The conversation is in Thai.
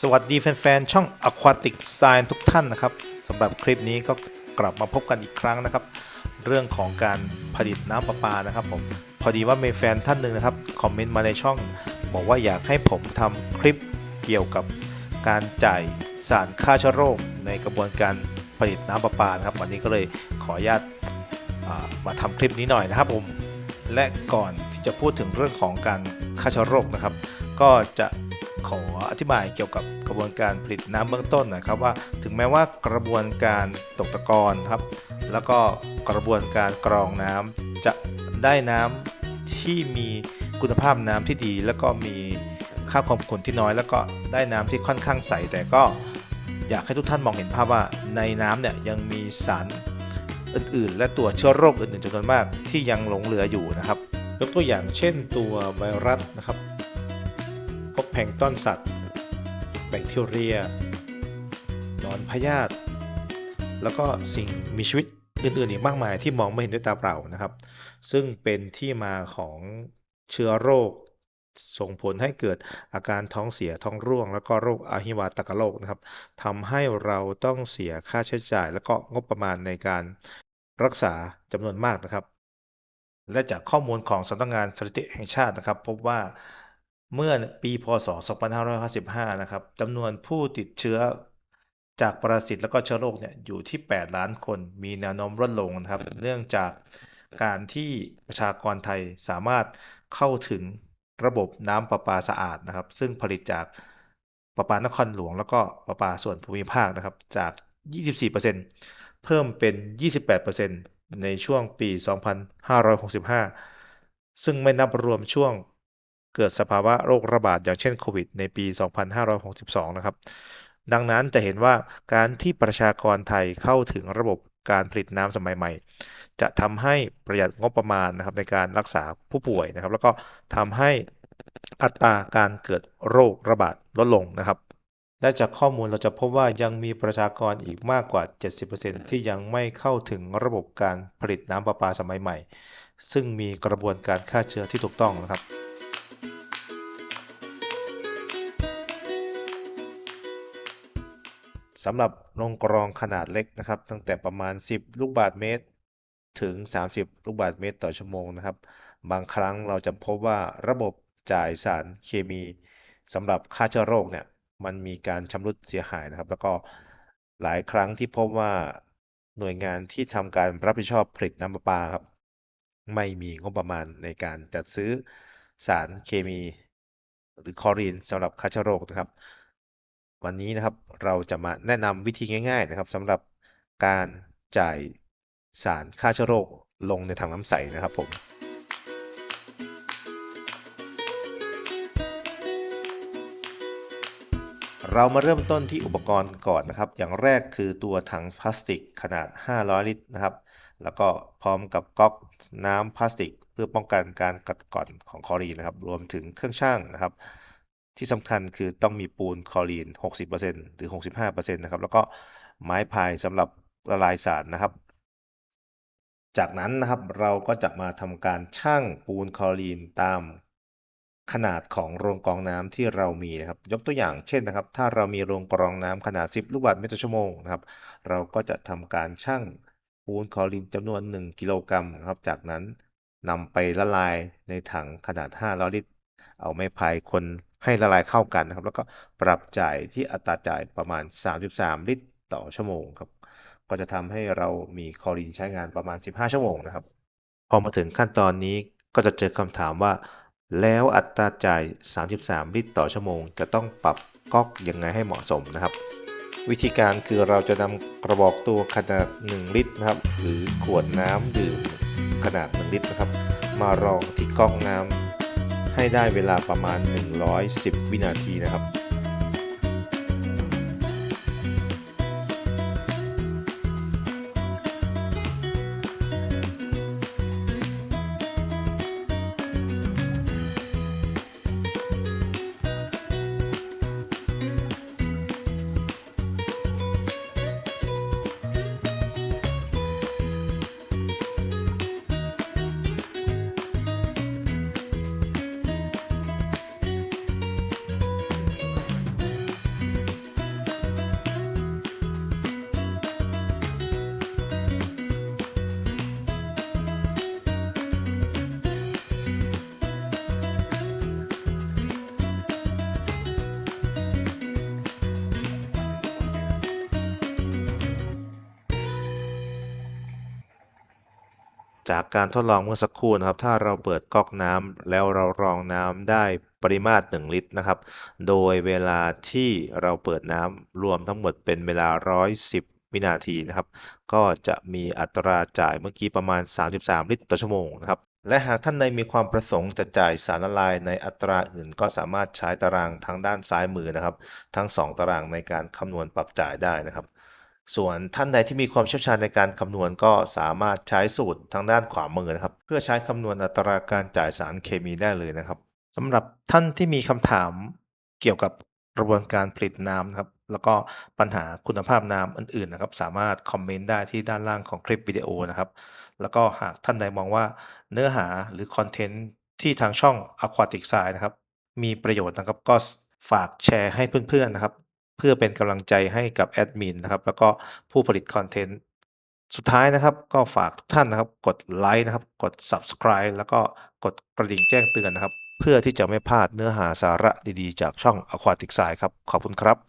สวัสดีแฟนๆ ช่อง Aquatic Science ทุกท่านนะครับสำหรับคลิปนี้ก็กลับมาพบกันอีกครั้งนะครับ เรื่องของการผลิตน้ำประปานะครับผมพอดีว่ามีแฟนท่านหนึ่งนะครับคอมเมนต์มาในช่อง บอกว่าอยากให้ผมทำคลิปเกี่ยวกับการจ่ายสารฆ่าเชื้อโรคในกระบวนการผลิตน้ำประปานะครับ วันนี้ก็เลยขออนุญาตมาทำคลิปนี้หน่อยนะครับผมและก่อนที่จะพูดถึงเรื่องของการฆ่าเชื้อโรคนะครับ ก็จะ ขออธิบายเกี่ยวกับกระบวนการผลิตน้ำเบื้องต้นนะครับว่าถึงแม้ว่ากระบวนการตกตะกอนครับ แล้วก็กระบวนการกรองน้ำจะได้น้ำที่มีคุณภาพน้ำที่ดี แล้วก็มีค่าความขุ่นที่น้อย แล้วก็ได้น้ำที่ค่อนข้างใส แต่ก็อยากให้ทุกท่านมองเห็นภาพว่าในน้ำเนี่ยยังมีสารอื่น ๆ และตัวเชื้อโรคอื่นๆจำนวนมากที่ยังหลงเหลืออยู่นะครับยกตัวอย่างเช่นตัวไวรัสนะครับ ลงต้นสัตว์ แบคทีเรียนอนพยาธิแล้วก็สิ่งมีชีวิตอื่นๆอีกมากมายที่มองไม่เห็นด้วยตาเปล่านะครับ ซึ่งเป็นที่มาของเชื้อโรค ส่งผลให้เกิดอาการท้องเสียท้องร่วง แล้วก็โรคอาหิวาตกโรคนะครับทำให้เราต้องเสียค่าใช้จ่าย แล้วก็งบประมาณในการรักษาจำนวนมากนะครับ และจากข้อมูลของสำนักงานสถิติแห่งชาตินะครับ พบว่า เมื่อปีพศ 2555 นะครับจำนวนผู้ติดเชื้อจากปรสิตแล้วก็เชื้อโรคเนี่ยอยู่ที่ 8 ล้านคน มีแนวโน้มลดลงนะครับ เนื่องจากการที่ประชากรไทยสามารถเข้าถึงระบบน้ำประปาสะอาดนะครับ ซึ่งผลิตจากประปานครหลวง แล้วก็ประปาส่วนภูมิภาคนะครับ จาก 24%เพิ่มเป็น 28%ในช่วงปี 2565 ซึ่งไม่นับรวมช่วง เกิดสภาวะโรคระบาดอย่างเช่นโควิดในปี 2562 นะครับ ดังนั้นจะเห็นว่าการที่ประชากรไทยเข้าถึงระบบการผลิตน้ำสมัยใหม่ จะทำให้ประหยัดงบประมาณนะครับในการรักษาผู้ป่วยนะครับ แล้วก็ทำให้อัตราการเกิดโรคระบาดลดลงนะครับและจากข้อมูลเราจะพบว่ายังมีประชากรอีกมากกว่า 70%ที่ยังไม่เข้าถึงระบบการผลิตน้ำประปาสมัยใหม่ ซึ่งมีกระบวนการฆ่าเชื้อที่ถูกต้องนะครับ สำหรับโรงกรองขนาดเล็กนะครับ ตั้งแต่ประมาณ 10 ลูกบาศก์เมตร ถึง 30 ลูกบาศก์เมตรต่อชั่วโมงนะครับ บางครั้งเราจะพบว่าระบบจ่ายสารเคมีสำหรับฆ่าเชื้อโรคเนี่ยมันมีการชำรุดเสียหายนะครับ แล้วก็หลายครั้งที่พบว่าหน่วยงานที่ทำการรับผิดชอบผลิตน้ำประปาครับ ไม่มีงบประมาณในการจัดซื้อสารเคมี หรือคอรีนสำหรับฆ่าเชื้อโรคนะครับ วันนี้นะครับเราจะมาแนะนำวิธีง่าย ๆ นะครับสำหรับการจ่ายสารฆ่าเชื้อโรคลงในถังน้ำใสนะครับผมเรามาเริ่มต้นที่อุปกรณ์ก่อนนะครับ อย่างแรกคือตัวถังพลาสติกขนาด 500 ลิตรนะครับ แล้วก็พร้อมกับก๊อกน้ำพลาสติก เพื่อป้องกันการกัดกร่อนของคลอรีนนะครับ รวมถึงเครื่องชั่งนะครับ ที่สำคัญคือต้องมีปูนคลอรีน 60%หรือ 65%นะครับ แล้วก็ไม้พายสำหรับละลายสารนะครับ จากนั้นนะครับเราก็จะมาทำการชั่งปูนคลอรีนตามขนาดของโรงกรองน้ำที่เรามีนะครับ ยกตัวอย่างเช่นนะครับ ถ้าเรามีโรงกรองน้ำขนาด 10 ลูกบาศก์เมตรต่อชั่วโมงนะครับ เราก็จะทำการชั่งปูนคลอรีนจำนวน 1 กิโลกรัมนะครับ จากนั้นนำไปละลายในถังขนาด 500 ลิตร เอาไม้พายคนให้ละลายเข้ากันนะครับ แล้วก็ปรับจ่ายที่อัตราจ่ายประมาณ 33 ลิตรต่อชั่วโมงครับ ก็จะทำให้เรามีคอรีนใช้งานประมาณ 15 ชั่วโมงนะครับ พอมาถึงขั้นตอนนี้ก็จะเจอคำถามว่า แล้วอัตราจ่าย 33 ลิตรต่อชั่วโมง จะต้องปรับก๊อกยังไงให้เหมาะสมนะครับ วิธีการคือเราจะนำกระบอกตัวขนาด 1 ลิตรนะครับ หรือขวดน้ำดื่มขนาด 1 ลิตรนะครับ มารองที่ก๊อกน้ำ ให้ได้เวลาประมาณ 110 วินาทีนะครับ จากการทดลองเมื่อสักครู่นะครับ ถ้าเราเปิดก๊อกน้ำแล้วเรารองน้ำได้ปริมาตร 1 ลิตรนะครับ โดยเวลาที่เราเปิดน้ำรวมทั้งหมดเป็นเวลา 110 วินาทีนะครับ ก็จะมีอัตราจ่ายเมื่อกี้ประมาณ 33 ลิตรต่อชั่วโมงนะครับ และหากท่านใดมีความประสงค์จะจ่ายสารละลายในอัตราอื่น ก็สามารถใช้ตารางทางด้านซ้ายมือนะครับ ทั้ง 2 ตารางในการคำนวณปรับจ่ายได้นะครับ ส่วนท่านใดที่มีความเชี่ยวชาญในการคำนวณก็สามารถใช้สูตรทางด้านขวามือนะครับ เพื่อใช้คำนวณอัตราการจ่ายสารเคมีได้เลยนะครับสำหรับท่านที่มีคำถามเกี่ยวกับกระบวนการผลิตน้ำนะครับ แล้วก็ปัญหาคุณภาพน้ำอื่นๆนะครับ สามารถคอมเมนต์ได้ที่ด้านล่างของคลิปวิดีโอนะครับ แล้วก็หากท่านใดมองว่าเนื้อหาหรือคอนเทนต์ที่ทางช่อง Aquatic Science นะครับ มีประโยชน์นะครับก็ฝากแชร์ให้เพื่อนๆนะครับ เพื่อเป็นกำลังใจให้กับแอดมินนะครับแล้วก็ผู้ผลิตคอนเทนต์สุดท้ายนะครับ ก็ฝากทุกท่านนะครับ กดไลค์นะครับ กด Subscribe แล้วก็กดกระดิ่งแจ้งเตือนนะครับ เพื่อที่จะไม่พลาดเนื้อหาสาระดีๆ จากช่อง Aquatic Science ครับ ขอบคุณครับ